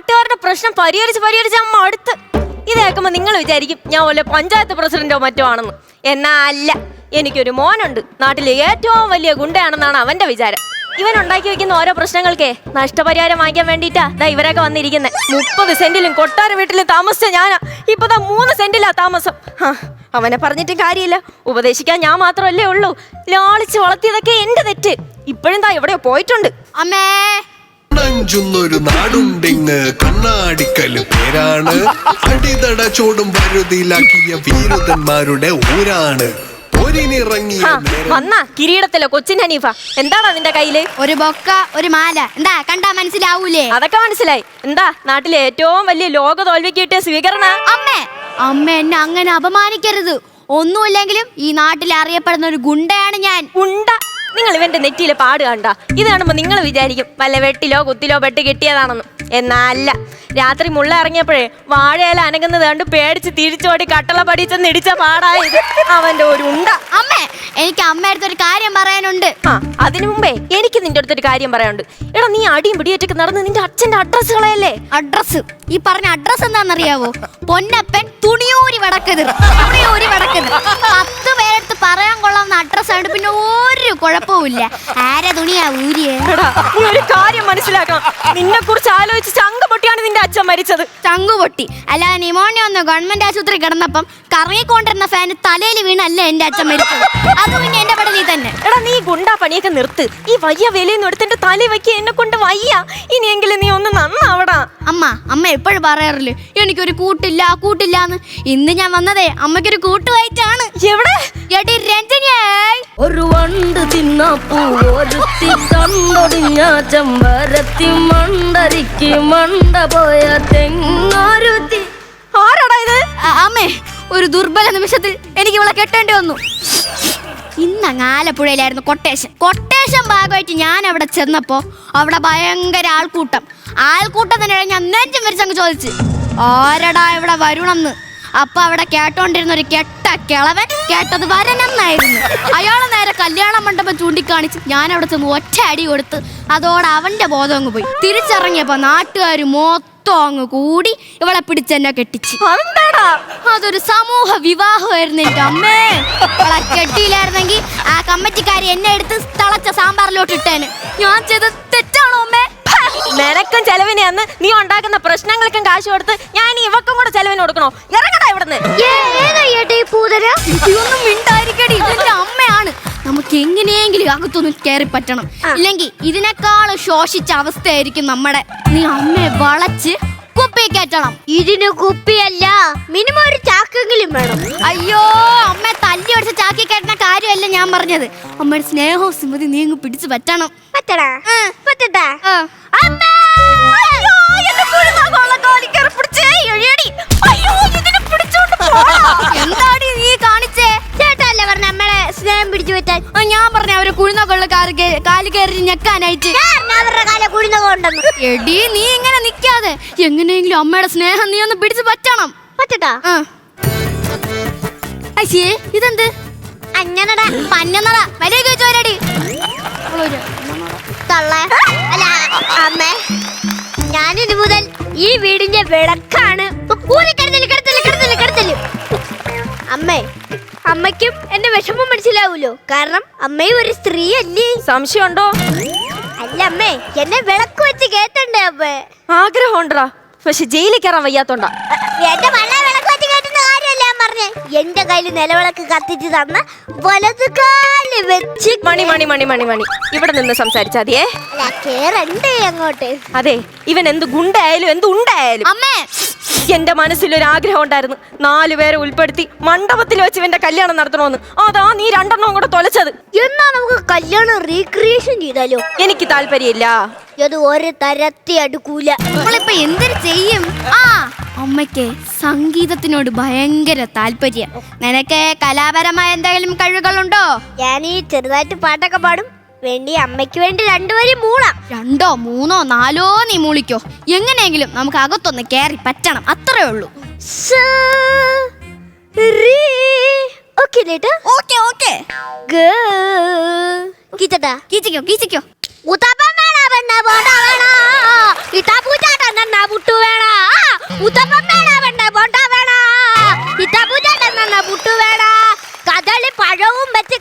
നാട്ടുകാരുടെ പ്രശ്നം പരിഹരിച്ച് പരിഹരിച്ച് അമ്മ അടുത്ത്. ഇത് കേൾക്കുമ്പോ നിങ്ങൾ വിചാരിക്കും ഞാൻ വല്ല പഞ്ചായത്ത് പ്രസിഡന്റോ മറ്റോ ആണെന്ന്. എന്നാ അല്ല എനിക്കൊരു മോനുണ്ട്. നാട്ടിലെ ഏറ്റവും വലിയ ഗുണ്ടയാണെന്നാണ് അവന്റെ വിചാരം. ഇവൻ ഉണ്ടാക്കി വെക്കുന്ന ഓരോ പ്രശ്നങ്ങൾക്കേ നഷ്ടപരിഹാരം വാങ്ങിക്കാൻ വേണ്ടിയിട്ടാ ദാ ഇവരൊക്കെ വന്നിരിക്കുന്നത് മുപ്പത് സെന്റിലും കൊട്ടാര വീട്ടിലും താമസിച്ച ഞാനാ. ഇപ്പൊ ദാ മൂന്ന് സെന്റിലാ താമസം. അവനെ പറഞ്ഞിട്ടും കാര്യമില്ല. ഉപദേശിക്കാൻ ഞാൻ മാത്രമല്ലേ ഉള്ളൂ. ലാളിച്ച് വളർത്തിയതൊക്കെ എന്റെ തെറ്റ്. ഇപ്പോഴും ദാ എവിടെയോ പോയിട്ടുണ്ട്. അമ്മേ ണഞ്ചുന്നൊരു നാടുണ്ടിങ് കണ്ണാടിക്കൽ പേരാണ്. അടിതട ചോടും വരുതിയിലാക്കിയ വീരുതന്മാരുടെ ഊരാണ്. പൊരിനിറങ്ങിയ നേരം വന്നാ കിരീടത്തിലെ കൊച്ചിൻ ഹനീഫ. എന്താടാ നിന്റെ കയ്യിൽ? ഒരു ബൊക്ക ഒരു മാല. എന്താ കണ്ടാ മനസ്സിലാവൂലേ? അതൊക്കെ മനസ്സിലായി. എന്താ നാട്ടിലെ ഏറ്റവും വലിയ ലോക തോൽവിക്ക് കിട്ടിയ സ്വീകരണ? അമ്മേ അമ്മ എന്നെ അങ്ങനെ അപമാനിക്കരുത്. ഒന്നുമില്ലെങ്കിലും ഈ നാട്ടിൽ അറിയപ്പെടുന്ന ഒരു ഗുണ്ടയാണ് ഞാൻ. ഉണ്ട നിങ്ങൾ ഇവന്റെ നെറ്റിയിൽ പാട് കണ്ട ഇത് നിങ്ങൾ വിചാരിക്കും വല്ല വെട്ടിലോ കുത്തിലോ പെട്ട് കിട്ടിയതാണെന്ന്. എന്നല്ല. രാത്രി മുള്ള ഇറങ്ങിയപ്പോഴേ വാഴയില അനങ്ങുന്നത് കണ്ട് പേടിച്ച് തിരിച്ചോടി കട്ടള പടിച്ചെന്ന് ഇടിച്ച പാടായത് അവന്റെ ഒരു ഉണ്ട. അമ്മേ എനിക്ക് അമ്മയടുത്ത് ഒരു കാര്യം പറയാനുണ്ട്. ആ അതിനു മുമ്പേ എനിക്ക് നിന്റെ അടുത്തൊരു കാര്യം പറയാനുണ്ട്. എടാ നീ അടിയും പിടിയേറ്റൊക്കെ നടന്ന് നിന്റെ അച്ഛന്റെ അഡ്രസ്സുകളല്ലേ അഡ്രസ് ഈ പറഞ്ഞ അഡ്രസ് എന്താണെന്നറിയാവോ? പൊന്നപ്പൻ തുണിയൂരി വടക്കത് തുണിയൂരി വടക്കത് പത്ത് പേരെടുത്ത് പറയാൻ കൊള്ളാവുന്ന അഡ്രസ് ആണ് പിന്നെ ഒരു കുഴപ്പവുമില്ല. ആരെ തുണിയാ ഊരിയേ? എടാ നീ ഒരു കാര്യം മനസ്സിലാക്കണം. നിന്നെ കുറിച്ച് ആലോചിച്ച് ചങ്ക പൊട്ടിയാണ് നിന്റെ അച്ഛൻ മരിച്ചത്. ചങ്കു പൊട്ടി. അല്ലാതെ നിമോണിയ ഒന്ന് ഗവൺമെന്റ് ആശുപത്രി കിടന്നപ്പം കറങ്ങിക്കൊണ്ടിരുന്ന ഫാന് തലയിൽ വീണല്ല എന്റെ അച്ഛൻ മരിച്ചത്? അത് പിന്നെ എന്റെ പടലി തന്നെ. എടാ നീ ഗുണ്ടാ പണിയൊക്കെ നിർത്ത്. ഈ വയ്യ വിലയിൽ എടുത്തിന്റെ തല വയ്ക്കുക എന്നെ കൊണ്ട് വയ്യ. ഇനിയെങ്കിലും നീ ഒന്ന് നന്നാവടാ. അമ്മ അമ്മ എപ്പോഴും പറയാറില്ലേ എനിക്കൊരു കൂട്ടില്ല കൂട്ടില്ലാന്ന്. ഇന്ന് ഞാൻ വന്നതേ അമ്മയ്ക്കൊരു കൂട്ടുമായിട്ടാണ് എവിടെ? എടി രഞ്ജനിയേ ഒരു വണ്ട് തിന്നപ്പൂ ഒരുത്തി കണ്ടൊടിഞ്ഞ ചമ്പരത്തി മണ്ടരിക്ക് മണ്ട പോയ തെങ്ങൊരുത്തി. ആരാടാ ഇത്? അമ്മേ ഒരു ദുർബല നിമിഷത്തിൽ എനിക്ക് ഇവളെ കെട്ടേണ്ടി വന്നു. ഇന്നങ്ങ് ആലപ്പുഴയിലായിരുന്നു കൊട്ടേഷൻ. കൊട്ടേഷൻ ഭാഗമായിട്ട് ഞാൻ അവിടെ ചെന്നപ്പോ അവിടെ ഭയങ്കര ആൾക്കൂട്ടം. ആൾക്കൂട്ടം തന്നെ ഞാൻ നെഞ്ചും വരിച്ചങ്ങ് ചോദിച്ചു. ആരടാ ഇവിടെ വരുണെന്ന്? അപ്പൊ അവിടെ കേട്ടോണ്ടിരുന്ന ഒരു കെട്ട കിളവൻ കേട്ടത് വരനെന്നായിരുന്നു. അയാളെ കല്യാണ ചൂണ്ടിക്കാണിച്ച് ഞാൻ അവിടെ ചെന്ന് ഒറ്റ അടി കൊടുത്ത് അതോടെ അവന്റെ ബോധം അങ്ങ് പോയി. തിരിച്ചറങ്ങിയപ്പോ നാട്ടുകാർ മൊത്തം അങ്ങ് കൂടി ഇവളെ പിടിച്ചെന്നെ കെട്ടിച്ച്. അതൊരു സമൂഹ വിവാഹമായിരുന്നു എന്റെ അമ്മേ. അവളെ കെട്ടിയില്ലായിരുന്നെങ്കിൽ ആ കമ്മറ്റിക്കാരി എന്നെ എടുത്ത് തളച്ച സാമ്പാറിലോട്ട് ഇട്ടേന്. ഞാൻ ചെയ്ത് തെറ്റാണോ അമ്മേ? നിനക്കും ചെലവിനെ അന്ന് നീ ഉണ്ടാക്കുന്ന പ്രശ്നങ്ങൾക്കും കാശ് കൊടുത്ത് ഞാൻ ഇവക്കും കൂടെ ചെലവിന് കൊടുക്കണോ? ഇറങ്ങടാ ഇവിടുന്ന്. ഇതൊന്നും മിണ്ടായിരിക്കടി. ഇതിന്റെ അമ്മയാണ്. നമുക്ക് എങ്ങനെയെങ്കിലും അകത്തൊന്നും കയറി പറ്റണം. ഇല്ലെങ്കിൽ ഇതിനേക്കാളും ശോഷിച്ച അവസ്ഥയായിരിക്കും നമ്മടെ. നീ അമ്മയെ വളച്ച് കുപ്പി കയറ്റണം. ഇതിന് കുപ്പിയല്ല മിനിമം ഒരു ചാക്കെങ്കിലും വേണം. അയ്യോ അമ്മ തല്ലി അടിച്ച ചാക്കി കയറ്റുന്ന കാര്യമല്ല ഞാൻ പറഞ്ഞത്. അമ്മയുടെ സ്നേഹവും സ്മൃതി നീ അങ്ങ് പിടിച്ചു പറ്റണം. പറ്റടാ. അവരെ കുഴുന്നകൊള്ള കാൽ കയറി ഞെക്കാനായിട്ട്. എടി നീ ഇങ്ങനെ നിക്കാതെ. എങ്ങനെയെങ്കിലും അമ്മയുടെ സ്നേഹം നീ ഒന്ന് പിടിച്ചു പറ്റണം. പറ്റട്ടാ? ആ. അയ്യേ ഇതെന്ത്? അങ്ങനടാ പന്നണ വലിയ ചോരടി അല്ല അമ്മേ. ഞാനിനി മുതൽ ഈ വീടിന്റെ വിളക്കാണ്. അമ്മേ അമ്മയ്ക്കും എന്റെ വിഷമം മനസ്സിലാവൂലോ? കാരണം അമ്മയും ഒരു സ്ത്രീ അല്ലേ സംശയമുണ്ടോ? അല്ല അമ്മേ എന്നെ വിളക്ക് വെച്ച് കേട്ടണ്ടേ അമ്മേ ആഗ്രഹമുണ്ടാ പക്ഷെ ജയിലിൽ കയറാൻ വയ്യാത്തോണ്ടാ. എന്റെ വള്ള വിളക്ക് വെച്ച് കേട്ടുന്ന കാര്യമല്ല ഞാൻ പറഞ്ഞേ. എന്റെ കയ്യിൽ നിലവിളക്ക് കത്തിച്ച് തന്ന വലതു കാൽ വെച്ച് മണി മണി മണി മണി മണി. ഇവിടെ നിന്ന് സംസാരിച്ചാതിയേ അല്ല കേറണ്ടേ അങ്ങോട്ട്? അതെ ഇവൻ എന്ത് ഗുണ്ടായാലും എന്ത് ഉണ്ടായാലും അമ്മേ എന്റെ മനസ്സിൽ ഒരു ആഗ്രഹം ഉണ്ടായിരുന്നു നാലു പേരെ ഉൾപ്പെടുത്തി മണ്ഡപത്തിൽ വെച്ച് ഇവന്റെ കല്യാണം നടത്തണമെന്ന് അതാ നീ രണ്ടെണ്ണം കൂടെ തൊലച്ചത്. എന്നാ നമുക്ക് കല്യാണം റീക്രിയേഷൻ ചെയ്താലോ? എനിക്ക് താല്പര്യമില്ല. അത് ഒരു തരത്തി അടുക്കൂല. നമ്മളിപ്പോ എന്തൊരു ചെയ്യും? ആ. അമ്മയ്ക്ക് സംഗീതത്തിനോട് ഭയങ്കര താല്പര്യം. നിനക്ക് കലാപരമായ എന്തെങ്കിലും കഴിവുകളുണ്ടോ? ഞാൻ ഈ ചെറുതായിട്ട് പാട്ടൊക്കെ പാടും. വേണ്ടി അമ്മയ്ക്ക് വേണ്ടി രണ്ടുപേരും മൂളാം. രണ്ടോ മൂന്നോ നാലോ നീ മൂളിക്കോ. എങ്ങനെയെങ്കിലും നമുക്ക് അകത്തൊന്ന് കയറി പറ്റണം. അത്രേ ഉള്ളൂ. ഓക്കേ ലേട്ടാ? ഓക്കെ ഓക്കെ ഗ. കീച്ചട്ടാ. കീച്ചിക്കോ കീച്ചിക്കോ. ഉത്തപ്പം വേണ പെണ്ണ പോണ്ട വേണ? ഇട്ടാ പൂച്ചാട്ടം തന്ന പുട്ടു ബോണ്ട വേണ ഇത്തപൂജ പുട്ടു വേണ? കദളി പഴവും വെച്ച്